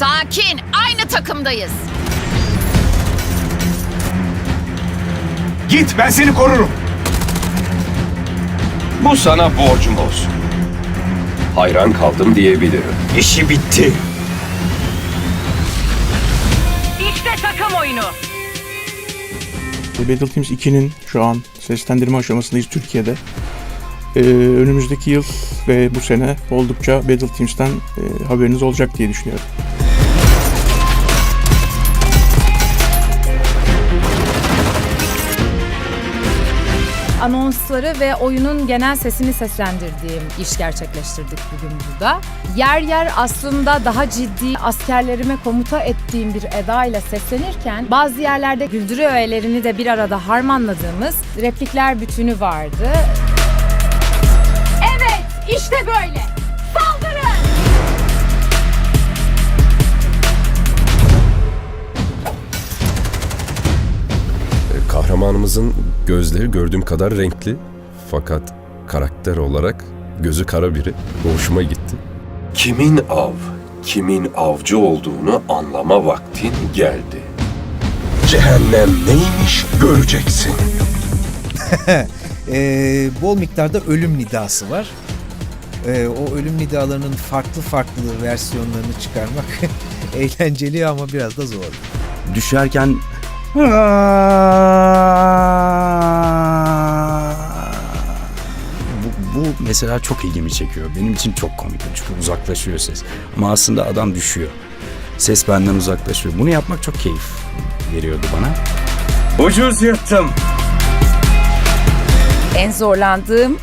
Sakin. Aynı takımdayız. Git ben seni korurum. Bu sana borcum olsun. Hayran kaldım diyebilirim. İşi bitti. İşte takım oyunu. Battleteams 2'nin şu an seslendirme aşamasındayız Türkiye'de. Ee, önümüzdeki yıl ve bu sene oldukça Battleteams'ten e, haberiniz olacak diye düşünüyorum. Anonsları ve oyunun genel sesini seslendirdiğim iş gerçekleştirdik bugün burada. Yer yer aslında daha ciddi askerlerime komuta ettiğim bir edayla seslenirken bazı yerlerde güldürü öğelerini de bir arada harmanladığımız replikler bütünü vardı. Evet, işte böyle. Kahramanımızın gözleri gördüğüm kadar renkli. Fakat karakter olarak gözü kara biri. Bu hoşuma gitti. Kimin av, kimin avcı olduğunu anlama vaktin geldi. Cehennem neymiş göreceksin. Ee, bol miktarda ölüm nidası var. Ee, o ölüm nidalarının farklı farklı versiyonlarını çıkarmak eğlenceli ama biraz da zor. düşerken bu, bu mesela çok ilgimi çekiyor. Benim için çok komik çünkü uzaklaşıyor ses. Ama aslında adam düşüyor. Ses benden uzaklaşıyor. Bunu yapmak çok keyif veriyordu bana. Ucuz yırttım. En zorlandığım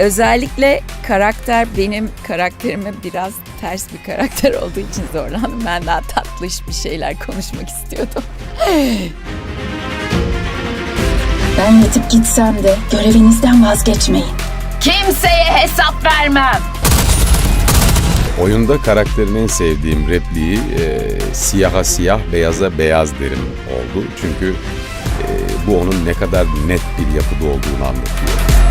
özellikle karakter benim karakterime biraz ters bir karakter olduğu için zorlandım. Ben daha tatlış bir şeyler konuşmak istiyordum. Ben yetip gitsem de görevinizden vazgeçmeyin. Kimseye hesap vermem. Oyunda karakterin en sevdiğim repliği e, siyaha siyah, beyaza beyaz derim oldu. Çünkü e, bu onun ne kadar net bir yapıda olduğunu anlatıyor.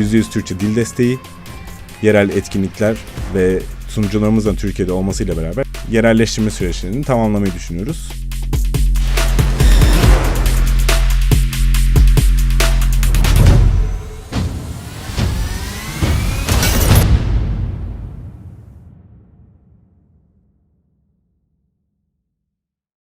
%100 Türkçe dil desteği, yerel etkinlikler ve sunucularımızın Türkiye'de olmasıyla beraber yerelleştirme süreçlerini tamamlamayı düşünüyoruz.